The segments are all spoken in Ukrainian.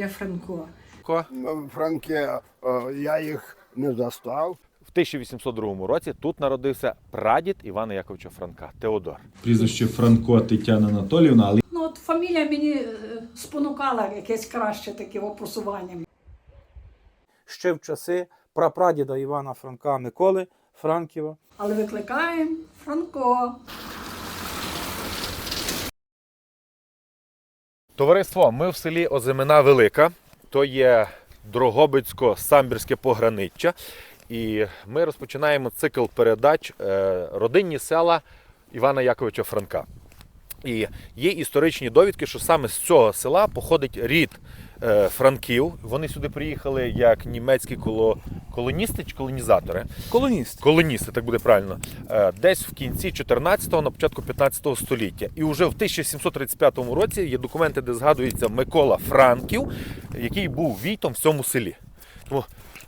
є Франко. Ко. Ну, е, я їх не застав. В 1802 році тут народився прадід Івана Яковича Франка Теодор. Прізвище Франко Тетяна Анатоліївна, але Ну, от фамілія мені е, спонукала якесь краще таке опресування. ще в часи прапрадіда Івана Франка Миколи Франківа. Але викликаємо Франко. Товариство, ми в селі Озимина Велика, то є Дрогобицько-Самбірське пограниччя. І ми розпочинаємо цикл передач е, родинні села Івана Яковича Франка. І є історичні довідки, що саме з цього села походить рід Франків. Вони сюди приїхали як німецькі коло... колоністи чи колонізатори. Колоніст. Колоністи, так буде правильно, е, десь в кінці 14-го, на початку 15-го століття. І вже в 1735 році є документи, де згадується Микола Франків, який був війтом в цьому селі. Тому,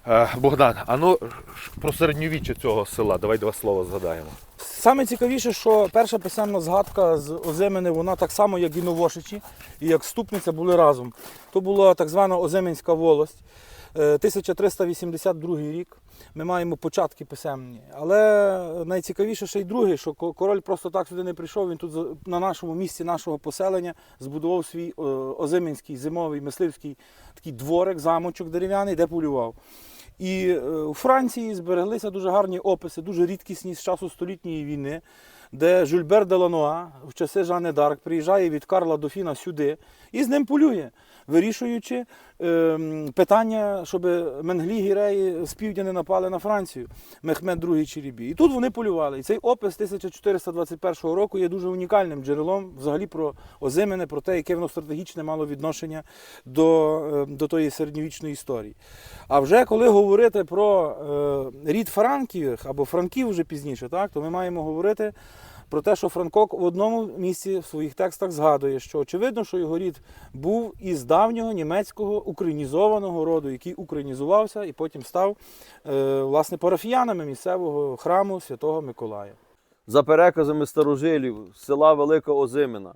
е, Богдан, а ну про середньовіччя цього села, давай два слова згадаємо. Саме цікавіше, що перша писемна згадка з Озимини, вона так само, як і Новошичі, і як Ступниця були разом. То була так звана Озиминська волость. Е, 1382 рік. Ми маємо початки писемні. Але найцікавіше ще й друге, що король просто так сюди не прийшов. Він тут на нашому місці нашого поселення збудував свій е, Озиминський зимовий мисливський такий дворик, замочок дерев'яний, де полював. І е, у Франції збереглися дуже гарні описи, дуже рідкісні з часу столітньої війни, де Жюльбер де Лануа в часи Жанни Дарк приїжджає від Карла Дофіна сюди і з ним полює, вирішуючи е, питання, щоб Менглі гіреї з півдня не напали на Францію, Мехмед II Черебі. І тут вони полювали. І цей опис 1421 року є дуже унікальним джерелом взагалі про Озимине, про те, яке воно стратегічне мало відношення до, е, до тої середньовічної історії. А вже коли говорити про е, рід Франківих або Франків вже пізніше, так, то ми маємо говорити про те, що Франко в одному місці в своїх текстах згадує, що очевидно, що його рід був із давнього німецького українізованого роду, який українізувався і потім став е, власне парафіянами місцевого храму Святого Миколая. за переказами старожилів села Велика Озимина.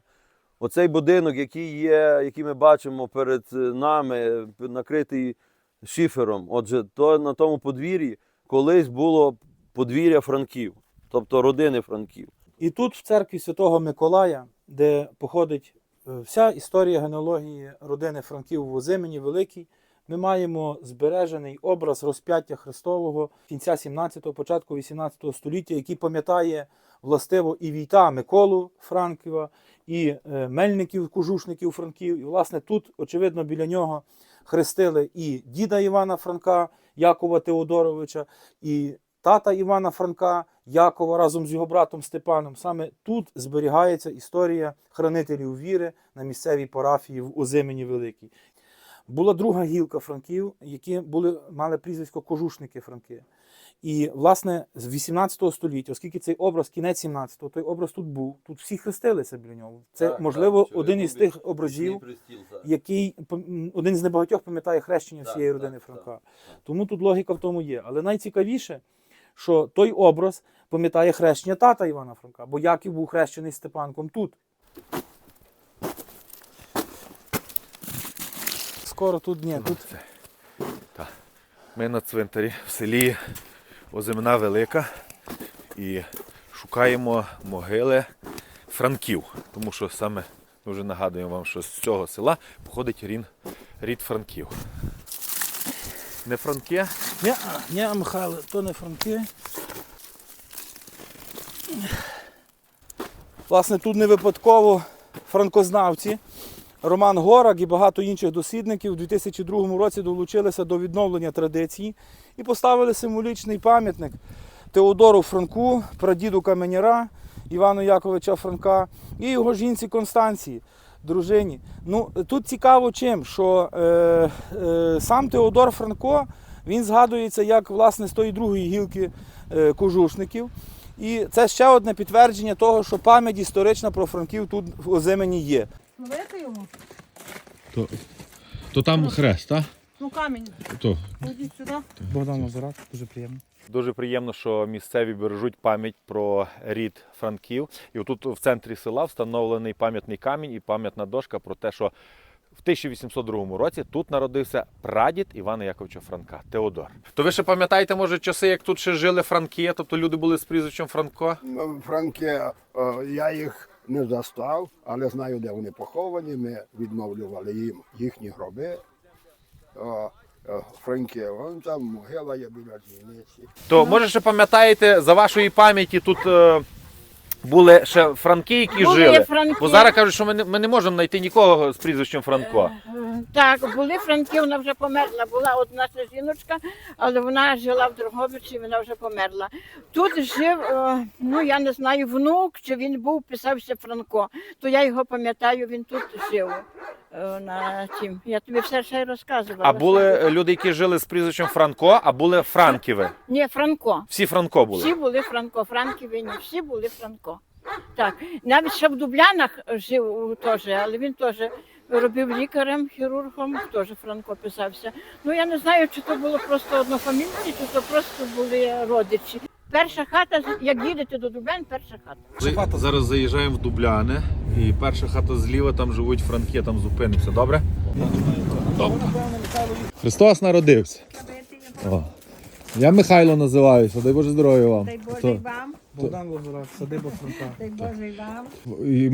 Оцей будинок, який є, який ми бачимо перед е, нами, накритий шифером. Отже, то на тому подвір'ї колись було подвір'я Франків, тобто родини Франків. І тут, в церкві Святого Миколая, де походить е, вся історія генеалогії родини Франків в Озимені Великій, ми маємо збережений образ розп'яття Христового кінця 17-го, початку 18 століття, який пам'ятає властиво і війта Миколу Франківа, і е, мельників, кожушників Франків. І, власне, тут, очевидно, біля нього хрестили і діда Івана Франка, Якова Теодоровича, і тата Івана Франка, Якова разом з його братом Степаном. Саме тут зберігається історія хранителів віри на місцевій парафії в Озимені Великій. Була друга гілка франків, які були, мали прізвисько кожушники франки. І, власне, з 18 століття, оскільки цей образ кінець 17-го, той образ тут був, тут всі хрестилися біля нього. Це, можливо, один із тих образів, який один з небагатьох пам'ятає хрещення Так, всієї так, родини так, Франка. Тому тут логіка в тому є. Але найцікавіше, що той образ пам'ятає хрещення тата Івана Франка, бо Яків був хрещений Степанком тут. Скоро тут ні, тут Ми на цвинтарі в селі Озимина Велика і шукаємо могили Франків, тому що саме ми вже нагадуємо вам, що з цього села походить рід Франків. Не Франки, Ні, ні, Михайло, то не франки. Власне, тут не випадково франкознавці. Роман Горак і багато інших дослідників у 2002 році долучилися до відновлення традиції і поставили символічний пам'ятник Теодору Франку, прадіду Каменяра, Івану Яковича Франка і його жінці Констанції, дружині. Ну, тут цікаво чим, що е, е, сам Теодор Франко він згадується як власне з тої другої гілки е, кожушників. І це ще одне підтвердження того, що пам'ять історична про Франків тут в Озимені є. Ловити його? то, то там хрест, так? Ну камінь. То. Ходіть сюди. Богдан Мазурак, дуже приємно. Дуже приємно, що місцеві бережуть пам'ять про рід Франків. І отут в центрі села встановлений пам'ятний камінь і пам'ятна дошка про те, що в 1802 році тут народився прадід Івана Яковича Франка Теодор. То ви ще пам'ятаєте, може, часи, як тут ще жили Франки, тобто люди були з прізвищем Франко? Ну, Франки, е, я їх не застав, але знаю, де вони поховані. Ми відновлювали їм їхні гроби. Е, вон там могила є біля дзвіниці. То може ще пам'ятаєте, за вашої пам'яті тут е, були ще Франки, які Були жили. Франки. Бо зараз кажуть, що ми не, ми не можемо знайти нікого з прізвищем Франко. Е, Так, були Франки, вона вже померла. Була одна ще жіночка, але вона жила в Дрогобичі, вона вже померла. Тут жив, е, ну я не знаю, внук, чи він був, писався Франко. То я його пам'ятаю, він тут жив. Е, На тім. Я тобі все ще й розказувала. А були люди, які жили з прізвищем Франко, а були Франківи. Ні, Франко. Всі Франко були. Всі були Франко, Франківі, ні, всі були Франко. Так, навіть ще в Дублянах жив теж, але він теж робив лікарем, хірургом, теж Франко писався. Ну я не знаю, чи то було просто однофамільці, чи то просто були родичі. Перша хата, як їдете до Дублян, перша хата. Зараз заїжджаємо в Дубляни, і перша хата зліва, там живуть Франки, там зупинимося, добре? Христос народився. О. Я Михайло називаюся, дай Боже здоров'я вам. Дай Боже То- вам, Богдан Лазурак, садиба Франка. дай Боже вам.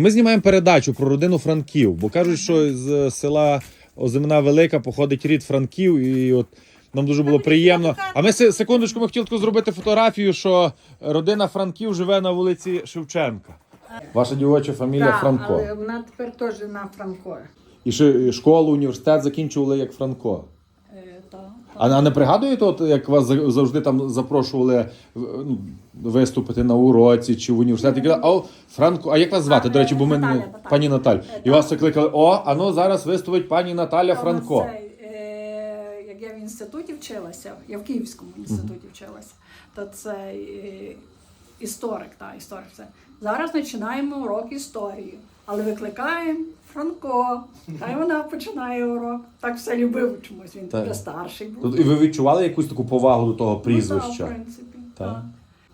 Ми знімаємо передачу про родину Франків, бо кажуть, що з села Озимна Велика походить рід Франків, і от нам дуже було приємно. А ми се- секундочку, ми хотіли таку зробити фотографію, що родина Франків живе на вулиці Шевченка. Ваша дівоча фамілія Так, Франко. але вона тепер теж на Франко. І ще школу, університет закінчували як Франко. Е, та. А, а не пригадуєте, от як вас за- завжди там запрошували ну, виступити на уроці чи в університеті? Казали, О, Франко, а як вас звати? До речі, бо ми Наталя, не- Наталя. пані Наталь. І вас закликали, о, а ну зараз виступить пані Наталя Франко. Це, е, інституті вчилася, я в Київському інституті вчилася, то це е, історик, та, історик це. Зараз починаємо урок історії, але викликаємо Франко. Та й вона починає урок. Так все любив чомусь. Він Так. вже старший був. І ви відчували якусь таку повагу до того Ну, так, прізвища? в принципі. Так. Так.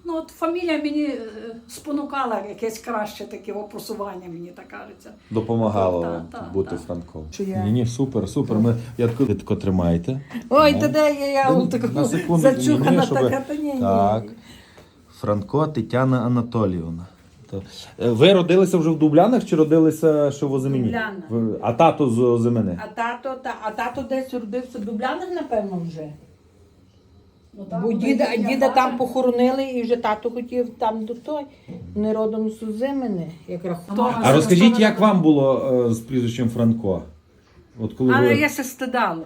Ну, от фамілія мені е, спонукала якесь краще таке о, просування, мені так кажеться. Допомагало Так, вам так, бути так. Франком. Чи я? Ні, ні, супер, супер. Ми, я тако, ви тако тримаєте. Ой, Ну. та де я, я Ну, таку на секунду, зачухана ні, ні, щоб- така, та ні, ні. Так. Франко Тетяна Анатоліївна. Е, Ви родилися вже в Дублянах чи родилися ще в Озимені? А тато з Озимени? А тато, та, а тато десь родився в Дублянах, напевно, вже. Ну, так, Бо ну, діда, я діда бачу. там похоронили і вже тато хотів там до той. Вони родом з Узимини, як рахунок. А розкажіть, як вам було е, з прізвищем Франко? От коли Але ви, я се стидала.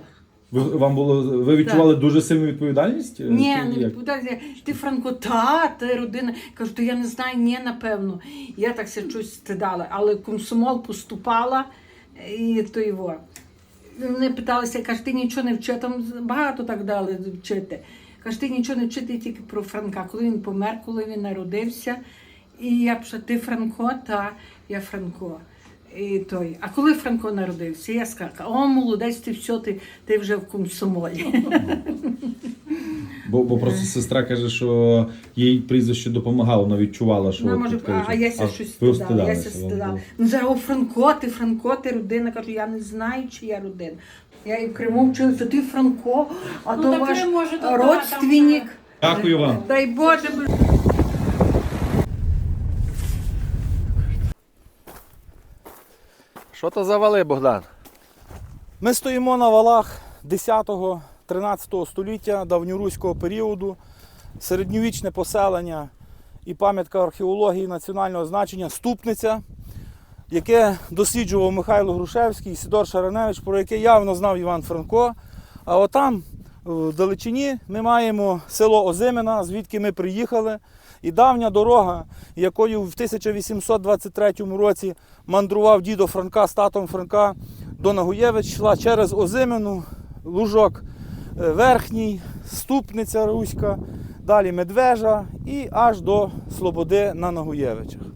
ви, вам було, ви відчували дуже сильну відповідальність? Е, Ні, чи не як? відповідає. Ти Франко, та, ти родина. Кажу, то я не знаю, ні, напевно. Я так се щось стидала. Але комсомол поступала і то його. Вони питалися, каже, ти нічого не вчи, там багато так дали вчити. Каже, ти нічого не вчити тільки про Франка. Коли він помер, коли він народився. І я пишу, ти Франко, та я Франко. І той. А коли Франко народився, я сказала, о, молодець, ти все, ти, ти вже в комсомолі. Бо, бо просто сестра каже, що їй прізвище допомагало, вона відчувала, що. Ну, от може, тут, а, а я ся щось ви стидала. Я ся стидала. Ну, зараз, о, Франко, ти Франко, ти родина. Кажу, я не знаю, чи я родина. Я і в Криму вчилася, ти Франко, а Ну, то так ваш може, то, родственник. Дякую вам. Дай Боже, б- Що то за вали, Богдан? Ми стоїмо на валах 10-13 століття давньоруського періоду, середньовічне поселення і пам'ятка археології національного значення Ступниця, яке досліджував Михайло Грушевський Сідор Шараневич, про яке явно знав Іван Франко. А отам, в далечині, ми маємо село Озимина, звідки ми приїхали. І давня дорога, якою в 1823 році мандрував дідо Франка з татом Франка до Нагуєвич, йшла через Озимину, Лужок е, Верхній, Ступниця Руська, далі Медвежа і аж до Слободи на Нагуєвичах.